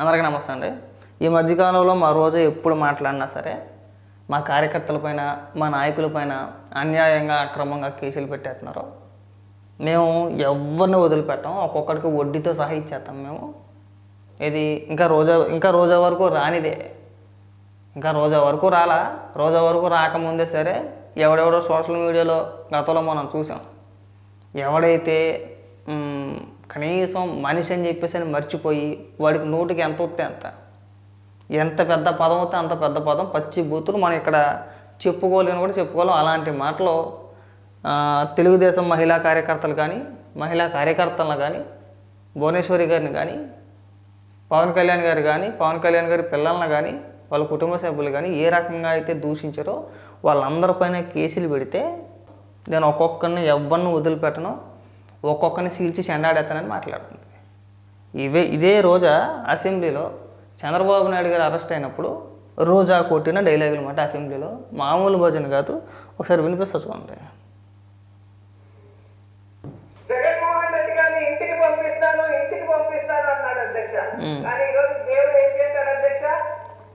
అందరికీ నమస్తే అండి. ఈ మధ్యకాలంలో మా రోజు ఎప్పుడు మాట్లాడినా సరే మా కార్యకర్తలపైన మా నాయకులపైన అన్యాయంగా అక్రమంగా కేసులు పెట్టేస్తున్నారు. మేము ఎవరిని వదిలిపెట్టాం ఒక్కొక్కరికి వడ్డీతో సహా ఇచ్చేస్తాం మేము. ఇది ఇంకా రోజా ఇంకా రోజా వరకు రానిదే. ఇంకా రోజా వరకు రాలా. రోజా వరకు రాకముందే సరే ఎవడెవడో సోషల్ మీడియాలో గతంలో మనం చూసాం. ఎవడైతే కనీసం మనిషి అని చెప్పేసి అని మర్చిపోయి వాడికి నోటికి ఎంత వస్తే అంత. ఎంత పెద్ద పదం వస్తే అంత పెద్ద పదం. పచ్చి బూతులు మనం ఇక్కడ చెప్పుకోలేని కూడా చెప్పుకోలేం. అలాంటి మాటలు తెలుగుదేశం మహిళా కార్యకర్తలు కానీ మహిళా కార్యకర్తలను కానీ భువనేశ్వరి గారిని కానీ పవన్ కళ్యాణ్ గారు కానీ పవన్ కళ్యాణ్ గారి పిల్లల్ని కానీ వాళ్ళ కుటుంబ సభ్యులు కానీ ఏ రకంగా అయితే దూషించారో వాళ్ళందరిపైన కేసులు పెడితే నేను ఒక్కొక్కరిని ఎవరిని వదిలిపెట్టను. ఒక్కొక్కరిని సీల్చి చెండాడేస్తానని మాట్లాడుతుంది. ఇవే ఇదే రోజా అసెంబ్లీలో చంద్రబాబు నాయుడు గారు అరెస్ట్ అయినప్పుడు రోజా కొట్టిన డైలాగులు మాట అసెంబ్లీలో. మామూలు భోజనం కాదు ఒకసారి వినిపిస్తా చూడండి. జగన్మోహన్ రెడ్డి గారిని ఇంటికి పంపిస్తాను ఇంటికి పంపిస్తాను అన్నాడు అధ్యక్ష. మ్మ్. కానీ ఈ రోజు దేవుడు ఏం చేశాడు అధ్యక్ష?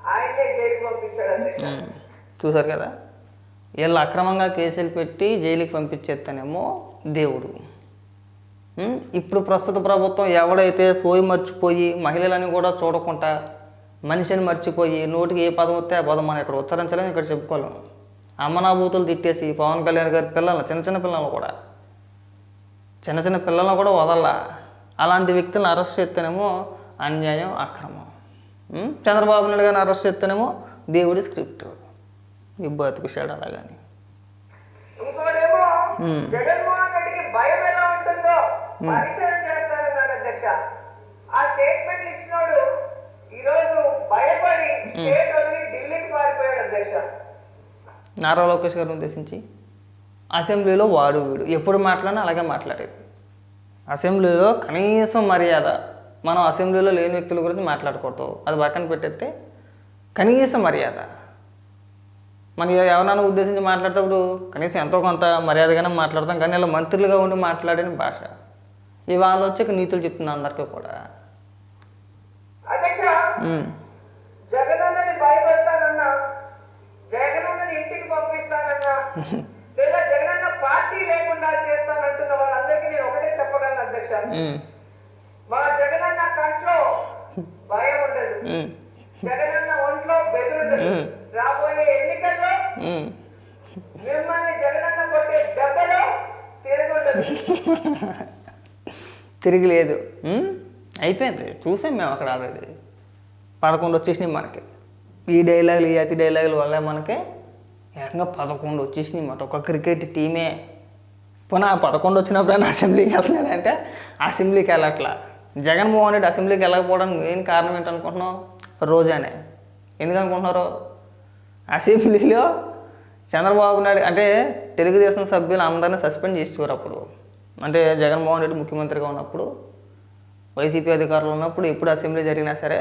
ఆయన్నే జైలుకి పంపించాడు అధ్యక్ష. ఉమ్, చూసారు కదా? వీళ్ళు అక్రమంగా కేసులు పెట్టి జైలుకి పంపించేస్తానేమో దేవుడు. ఇప్పుడు ప్రస్తుత ప్రభుత్వం ఎవడైతే సోయి మర్చిపోయి మహిళలని కూడా చూడకుండా మనిషిని మర్చిపోయి నోటికి ఏ పదం వస్తే ఆ పదం మనం ఇక్కడ ఉచ్చరించలేము ఇక్కడ చెప్పుకోలేం అమ్మనాభూతులు తిట్టేసి పవన్ కళ్యాణ్ గారి పిల్లలు చిన్న చిన్న పిల్లలు కూడా చిన్న చిన్న పిల్లలను కూడా వదల్లా. అలాంటి వ్యక్తులను అరెస్ట్ చేస్తేనేమో అన్యాయం అక్రమం? చంద్రబాబు నాయుడు గారిని అరెస్ట్ చేస్తేనేమో దేవుడి స్క్రిప్ట్. ఈ బతుకు కానీ ఇంకోటేమో మ్మ్. జగన్మోహన్ రెడ్డికి భయం ఎలా ఉంటుందో పరిచయం చేస్తానన్నాడు అధ్యక్ష. ఆ స్టేట్మెంట్ ఇచ్చినోడు ఈ రోజు భయపడి స్టేట్ వదిలి ఢిల్లీకి పారిపోయాడు అధ్యక్ష. నారా లోకేష్ గారిని ఉద్దేశించి అసెంబ్లీలో వాడు వీడు. ఎప్పుడు మాట్లాడినా అలాగే మాట్లాడేది. అసెంబ్లీలో కనీసం మర్యాద. మనం అసెంబ్లీలో లేని వ్యక్తుల గురించి మాట్లాడకూడదు. అది పక్కన పెట్టేస్తే కనీసం మర్యాద. మన ఎవరైనా ఉద్దేశించి మాట్లాడేటప్పుడు కనీసం ఎంతో కొంత మర్యాదగానే మాట్లాడతాం. కానీ ఇలా మంత్రులుగా ఉండి మాట్లాడిన భాష. ఇవాళ వచ్చి ఇక నీతులు చెప్తున్నా అందరికీ కూడా. జగనన్నని భయపెడతానన్నా జగనన్నని ఇంటికి పంపిస్తానన్నా లేదా జగనన్న పార్టీ లేకుండా చేస్తానంటున్న వాళ్ళందరికీ నేను ఒకటే చెప్పగలను అధ్యక్ష. మా జగనన్న కంట్లో భయం ఉండదు. జగనన్న ఒంట్లో బెదురుండదు. రాబోయే ఎన్నికల్లో. మిమ్మల్ని జగనన్న కొట్టే దెబ్బలో తిరుగుండదు తిరిగి లేదు అయిపోయింది. చూసాం మేము అక్కడ ఆల్రెడీ పదకొండు వచ్చేసినాయి మనకి. ఈ డైలాగులు ఈ అతి డైలాగుల వల్ల మనకి ఏకంగా పదకొండు వచ్చేసినాయి మాట ఒక క్రికెట్ టీమే పోనీ ఆ పదకొండు వచ్చినప్పుడైనా అసెంబ్లీకి వెళ్తున్నాడంటే అసెంబ్లీకి వెళ్ళట్లా. జగన్మోహన్ రెడ్డి అసెంబ్లీకి వెళ్ళకపోవడానికి మెయిన్ కారణం ఏంటనుకుంటున్నావు? రోజానే. ఎందుకు అనుకుంటున్నారు? అసెంబ్లీలో చంద్రబాబు నాయుడు అంటే తెలుగుదేశం సభ్యులు అందరినీ సస్పెండ్ చేసేవారు అప్పుడు. అంటే జగన్మోహన్ రెడ్డి ముఖ్యమంత్రిగా ఉన్నప్పుడు వైసీపీ అధికారులు ఉన్నప్పుడు ఎప్పుడు అసెంబ్లీ జరిగినా సరే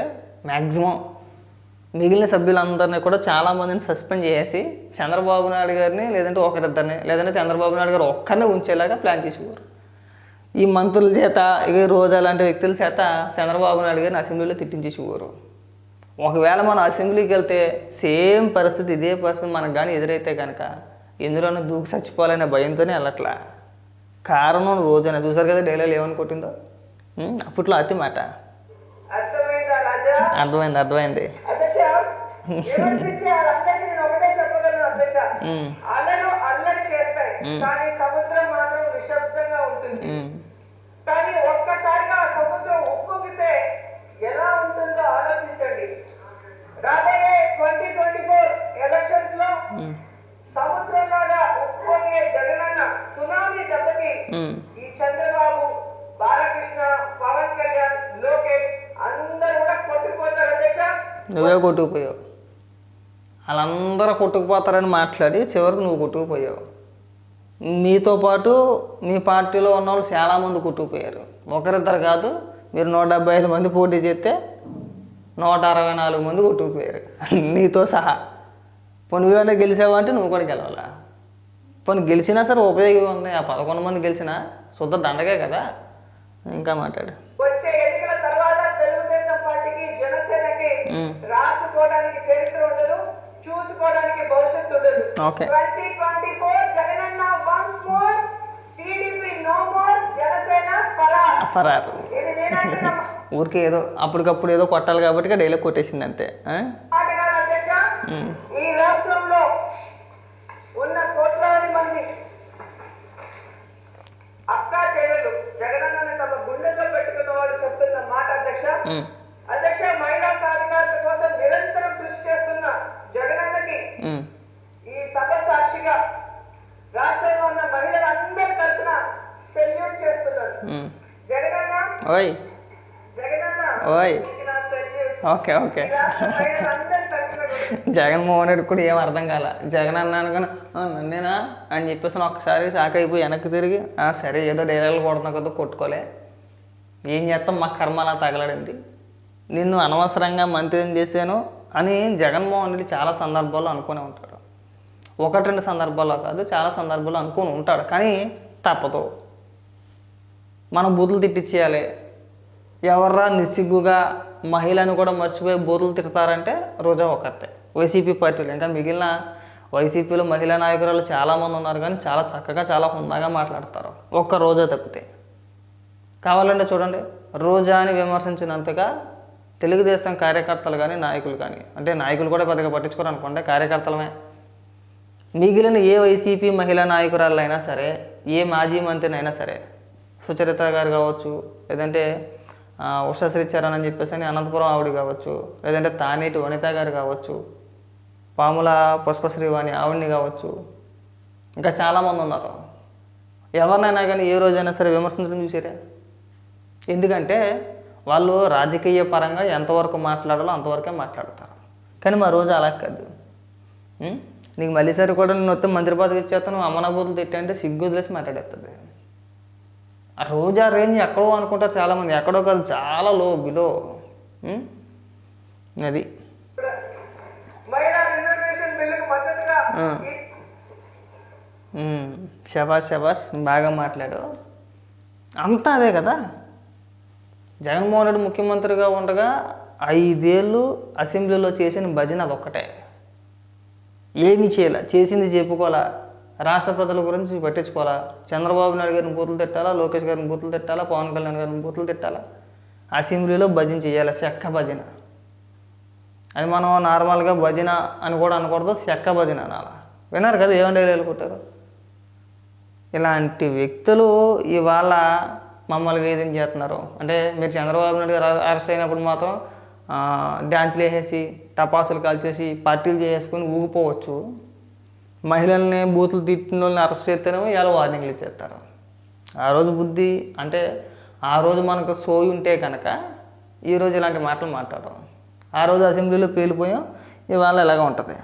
మ్యాక్సిమం మిగిలిన సభ్యులందరినీ కూడా చాలామందిని సస్పెండ్ చేసి చంద్రబాబు నాయుడు గారిని లేదంటే ఒకరిద్దరిని లేదంటే చంద్రబాబు నాయుడు గారు ఒక్కరిని ఉంచేలాగా ప్లాన్ చేసేవారు. ఈ మంత్రుల చేత ఇక రోజా లాంటి వ్యక్తుల చేత చంద్రబాబు నాయుడు గారిని అసెంబ్లీలో తిట్టించేసేవారు. ఒకవేళ మనం అసెంబ్లీకి వెళ్తే సేమ్ పరిస్థితి ఇదే పరిస్థితి మనకు కానీ ఎదురైతే కనుక ఎందులోనూ దూకి చచ్చిపోవాలనే భయంతోనే వెళ్ళట్లా. కారణం రోజైనా చూసారు కదా డైలాగ్ ఏమని కొట్టిందో? అప్పట్లో అతి మాట. అర్థమైందా అర్థమైంది. అలలు అల్లరి చేస్తాయి కానీ సముద్రం మాత్రం నిశ్శబ్దంగా ఉంటుంది ఉం. కానీ ఒక్కసారిగా ఆ సముద్రం ఉప్పొంగితే ఎలా ఉంటుందో ఆలోచించండి రాబోయే ట్వంటీ ట్వంటీ ఫోర్ ఎలక్షన్స్లో ఉం. సముద్రంలాగా ఉప్పొంగే జగనన్న సునామీ దెబ్బకి ఉం. ఈ చంద్రబాబు బాలకృష్ణ పవన్ కళ్యాణ్ లోకేష్ అందరూ కూడా కొట్టుకుపోతారు అధ్యక్ష నువ్వే కొట్టుకుపోయావు. వాళ్ళందరూ కొట్టుకుపోతారని మాట్లాడి చివరికి నువ్వు కొట్టుకుపోయావు. నీతో పాటు మీ పార్టీలో ఉన్న వాళ్ళు చాలామంది కొట్టుకుపోయారు. ఒకరిద్దరు కాదు మీరు నూట డెబ్బై ఐదు మంది పోటీ చేస్తే నూట అరవై నాలుగు మంది కొట్టుకుపోయారు. నీతో సహా. పోనీ నువ్వేమైనా గెలిచావంటే నువ్వు కూడా గెలవాలా? పోనీ గెలిచినా సరే ఉపయోగం ఉంది. ఆ పదకొండు మంది గెలిచినా శుద్ధ దండగే కదా. ఇంకా మాట్లాడు. జనసేనకి రాసుకోవడానికి చరిత్ర ఉండదు చూసుకోవడానికి భవిష్యత్తు ఉండదు. Twenty twenty four Jagananna once more TDP no more Janasena ఫరార్. ఫరార్. ఊరికే ఏదో అప్పటికప్పుడు ఏదో కొట్టాలి కాబట్టి డైలీ కొట్టేసింది అంతే ఈ రాష్ట్రంలో ఉన్న కోట్లాది మంది అక్క చెల్లెలు జగనన్న తమ గుండెల్లో పెట్టుకున్న వాళ్ళు చెప్తున్న మాట అధ్యక్ష ఈ సభ సాక్షిగా రాష్ట్రంలో ఉన్న మహిళలందరి తరఫున సెల్యూట్. జగనన్న. ఓయ్. జగనన్న. ఓయ్. Okay okay. జగన్మోహన్ రెడ్డి కూడా ఏం అర్థం కాల. జగన్ అన్నాను కానీ "ఆ, నన్నేనా? అని చెప్పేసి ఒక్కసారి షాక్ అయిపోయి వెనక్కి తిరిగి "ఆ, సరే ఏదో డైలాగులు కొడుతున్నా కదా కొట్టుకోలే. ఏం చేస్తాం? మా కర్మ అలా తగలడింది. నిన్ను అనవసరంగా మంత్రిని చేశాను. అని జగన్మోహన్ రెడ్డి చాలా సందర్భాల్లో అనుకునే ఉంటాడు. ఒకటి రెండు సందర్భాల్లో కాదు చాలా సందర్భాల్లో అనుకుని ఉంటాడు. కానీ తప్పదు. మనం బూతులు తిట్టించేయాలి ఎవర్రా నిస్సిగ్గుగా మహిళను కూడా మర్చిపోయి బూతులు తిడతారంటే రోజా ఒకతే వైసీపీ పార్టీలు ఇంకా మిగిలిన వైసీపీలో మహిళా నాయకురాలు చాలామంది ఉన్నారు కానీ చాలా చక్కగా చాలా హుందాగా మాట్లాడతారు. ఒక్క రోజా తప్పితే. కావాలంటే చూడండి రోజా అని విమర్శించినంతగా తెలుగుదేశం కార్యకర్తలు కానీ నాయకులు కానీ అంటే నాయకులు కూడా పెద్దగా పట్టించుకోరు అనుకోండి కార్యకర్తలమే. మిగిలిన ఏ వైసీపీ మహిళా నాయకురాలైనా సరే ఏ మాజీ మంత్రినైనా సరే సుచరిత గారు కావచ్చు లేదంటే ఆ, చరణ్ అని చెప్పేసి అని అనంతపురం ఆవిడ కావచ్చు లేదంటే తానేటి వనిత గారు కావచ్చు పాముల పుష్పశ్రీవాణి ఆవిడ్ని కావచ్చు ఇంకా చాలామంది ఉన్నారు. ఎవరినైనా కానీ ఏ రోజైనా సరే విమర్శించడం చూసారా? ఎందుకంటే వాళ్ళు రాజకీయ పరంగా ఎంతవరకు మాట్లాడాలో అంతవరకే మాట్లాడతారు. కానీ మా రోజు అలా కాదు? నీకు మళ్ళీసారి కూడా నేను వస్తే మంత్రి పదవి ఇచ్చేస్తాను అమ్మనబూతులు తిట్టంటే సిగ్గు వదిలేసి మాట్లాడేస్తుంది ఆ రోజు ఆ రేంజ్ ఎక్కడో అనుకుంటారు చాలామంది ఎక్కడో కాదు చాలా లో బిలో? అది. శబాస్ శబాస్ బాగా మాట్లాడు. అంతా అదే కదా? జగన్మోహన్ రెడ్డి ముఖ్యమంత్రిగా ఉండగా ఐదేళ్ళు అసెంబ్లీలో చేసిన భజన ఒక్కటే. ఏమి చేయాల? చేసింది చెప్పుకోవాలా? రాష్ట్ర ప్రజల గురించి పట్టించుకోవాలా? చంద్రబాబు నాయుడు గారిని బూతులు తిట్టాలా? లోకేష్ గారిని బూతులు తిట్టాలా? పవన్ కళ్యాణ్ గారిని బూతులు తిట్టాలా? అసెంబ్లీలో భజన చేయాలి? చెక్క భజన. అది మనం నార్మల్గా భజన అని కూడా అనకూడదు చెక్క భజన అనాలి? విన్నారు కదా ఏమని డైలాగులు కొట్టారు? ఇలాంటి వ్యక్తులు ఇవాళ మమ్మల్ని వేధించేస్తున్నారు అంటే మీరు చంద్రబాబు నాయుడు గారు అరెస్ట్ అయినప్పుడు మాత్రం డ్యాన్స్లు వేసేసి టపాసులు కాల్చేసి పార్టీలు చేసుకొని ఊగిపోవచ్చు. మహిళల్ని బూతులు తిట్టిన వాళ్ళని అరెస్ట్ చేస్తేనేమో ఇలా వార్నింగ్లు ఇచ్చేస్తారు. ఆ రోజు బుద్ధి అంటే ఆ రోజు మనకు సోయి ఉంటే కనుక ఈరోజు ఇలాంటి మాటలు మాట్లాడడం ఆ రోజు అసెంబ్లీలో పేలిపోయాం ఇవాళ ఇలాగ ఉంటుంది.